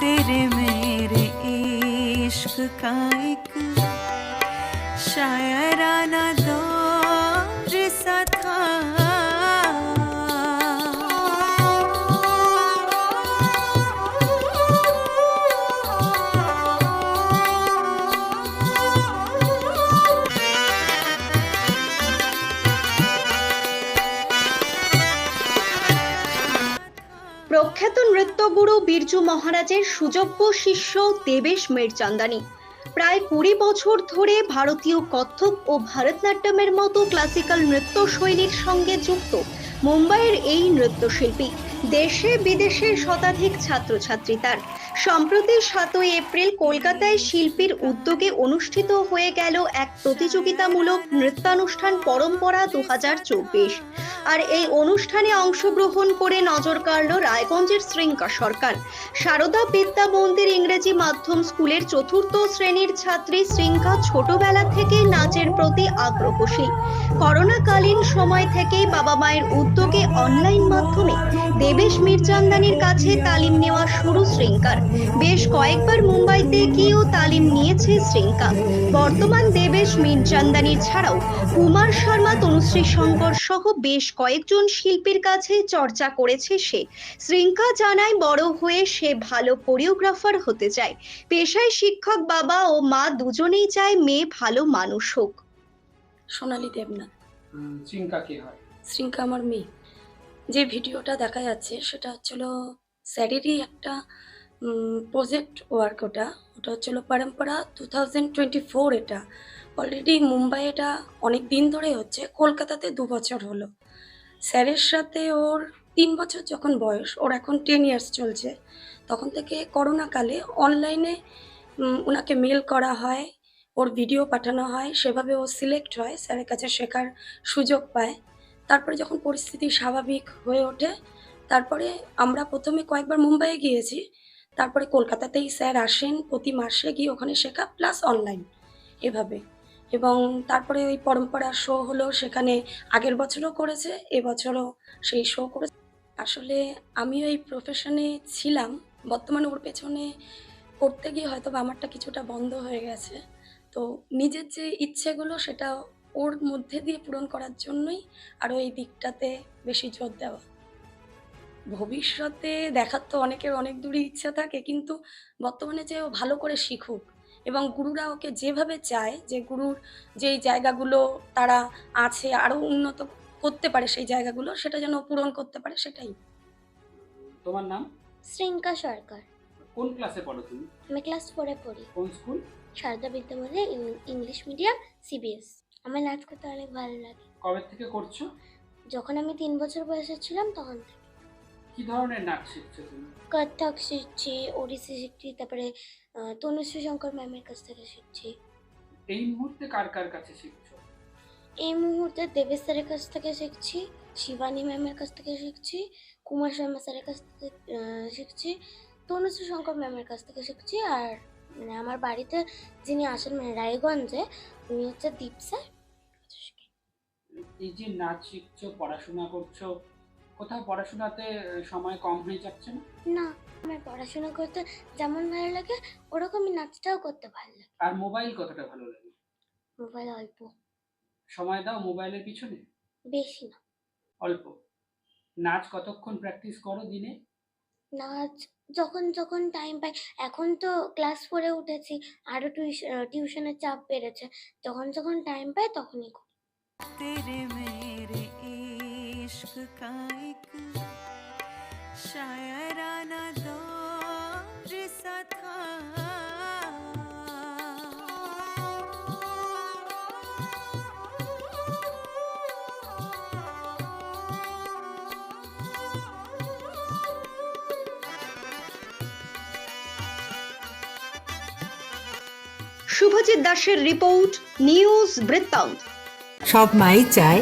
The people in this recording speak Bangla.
तेरे मेरे इश्क का एक शायराना दौर। প্রখ্যাত নৃত্যগুরু বীরজু মহারাজের সুযোগ্য শিষ্য দেবেশ মেরচান্দানি। প্রায় কুড়ি বছর ধরে ভারতীয় কত্থক ও ভারতনাট্যমের মতো ক্লাসিক্যাল নৃত্য শৈলীর সঙ্গে যুক্ত মুম্বাইয়ের এই নৃত্যশিল্পী দেশে বিদেশে শতাধিক ছাত্রছাত্রী তার। সম্প্রতি সাতই এপ্রিল কলকাতায় শিল্পীর উদ্যোগে অনুষ্ঠিত হয়ে গেল এক প্রতিযোগিতামূলক নৃত্যানুষ্ঠান পরম্পরা দু হাজার চব্বিশ। আর এই অনুষ্ঠানে অংশগ্রহণ করে নজর কাড়ল রায়গঞ্জের শ্রীঙ্কা সরকার। সারদা বিদ্যা মন্দির ইংরেজি মাধ্যম স্কুলের চতুর্থ শ্রেণির ছাত্রী শ্রীঙ্কা ছোটবেলা থেকে নাচের প্রতি আগ্রহশীল। করোনাকালীন সময় থেকেই বাবা মায়ের উদ্যোগে অনলাইন মাধ্যমে দেবেশ মিরচান্দানির কাছে তালিম নেওয়া শুরু শ্রীঙ্কার বেশ কয়েকবার মুম্বাইতে গিয়েও তালিম নিয়েছে শ্রীঙ্কা বর্তমান দেবেশ মিরচান্দানির ছাড়াও কুমার শর্মা তনুশ্রী শঙ্কর সহ বেশ কয়েকজন শিল্পীর কাছে চর্চা করেছে সে। শ্রীঙ্কা জানায় বড় হয়ে সে ভালো কোরিওগ্রাফার হতে চায়। পেশায় শিক্ষক বাবা ও মা দুজনেই চায় মেয়ে ভালো মানুষ হোক। সোনালি দেবনাথ। চিঙ্কা কে হয়? শৃঙ্খা আমার মেয়ে। যে ভিডিওটা দেখা যাচ্ছে সেটা হচ্ছিল স্যারেরই একটা প্রজেক্ট ওয়ার্ক ওটা। ওটা হচ্ছিল Parampara two thousand twenty four এটা। অলরেডি মুম্বাই এটা অনেক দিন ধরে হচ্ছে। কলকাতাতে দু বছর হলো। স্যারের সাথে ওর তিন বছর যখন বয়স, ওর এখন টেন ইয়ার্স চলছে। তখন থেকে করোনাকালে অনলাইনে ওনাকে মেল করা হয়, ওর ভিডিও পাঠানো হয়, সেভাবে ও সিলেক্ট হয় স্যারের কাছে শেখার সুযোগ পায়। তারপরে যখন পরিস্থিতি স্বাভাবিক হয়ে ওঠে, তারপরে আমরা প্রথমে কয়েকবার মুম্বাইয়ে গিয়েছি। তারপরে কলকাতাতেই স্যার আসেন প্রতি মাসে গিয়ে ওখানে শেখা, প্লাস অনলাইন এভাবে। এবং তারপরে ওই পরম্পরা শো হলো, সেখানে আগের বছরও করেছে, এবছরও সেই শো করেছে। আসলে আমিও এই প্রফেশনে ছিলাম, বর্তমানে ওর পেছনে করতে গিয়ে হয়তো আমারটা কিছুটা বন্ধ হয়ে গেছে। তো নিজের যে ইচ্ছেগুলো, সেটা ওর মধ্যে দিয়ে পূরণ করার জন্যই আরও এই দিকটাতে বেশি জোর দেওয়া। ভবিষ্যতে দেখার তো অনেকের অনেক দূরই ইচ্ছা থাকে কিন্তু বর্তমানে যে ও ভালো করে শিখুক এবং গুরুরা ওকে যেভাবে চায় যে গুরুর যেই জায়গাগুলো তারা আছে আরও উন্নত করতে পারে সেই জায়গাগুলো সেটা যেন পূরণ করতে পারে সেটাই। তোমার নাম? শ্রীঙ্কা সরকার। কোন ক্লাসে পড়ো তুমি? আমি ক্লাস ফোরে পড়ি। কোন school? Sarada Vidyamandir English medium CBSE. আমার নাচ করতে অনেক ভালো লাগে। কবে থেকে করছ? যখন আমি তিন বছর বয়সে ছিলাম তখন থেকে। কি ধরনের নাচ শিখছো তুমি? কত্থক শিখছি ওড়িশি শিখছি তারপরে তনুশ্রী শঙ্কর ম্যামের কাছ থেকে শিখছি। এই মুহূর্তে কার কার কাছে শিখছো? এই মুহূর্তে দেবেশ স্যারের কাছ থেকে শিখছি শিবানী ম্যামের কাছ থেকে শিখছি কুমার শর্মা স্যারের কাছ থেকে শিখছি তনুশ্রী শঙ্কর ম্যামের কাছ থেকে শিখছি আর মানে আমার বাড়িতে যিনি আসেন মানে রায়গঞ্জে উনি হচ্ছে দীপ স্যার। এই যে নাচ শিখছো পড়াশোনা করছ কোথাও পড়াশোনাতে সময় কম হয়ে যাচ্ছে না? না আমার পড়াশোনা করতে যেমন ভালো লাগে ওরকমই নাচটাও করতে ভালো লাগে। আর মোবাইল কতটা ভালো লাগে? মোবাইল অল্প। সময় দাও মোবাইলের পিছনে? বেশি না। অল্প। নাচ কতক্ষণ প্র্যাকটিস করো দিনে? নাচ যখন যখন টাইম পাই এখন তো ক্লাস ফোরে উঠেছি আরও টিউশনের চাপ বেড়েছে যখন যখন টাইম পাই তখনই করি। इश्क का एक शायराना दौर सा था শুভজিৎ দাসের রিপোর্ট নিউজ বৃত্তান্ত সব মাই চায়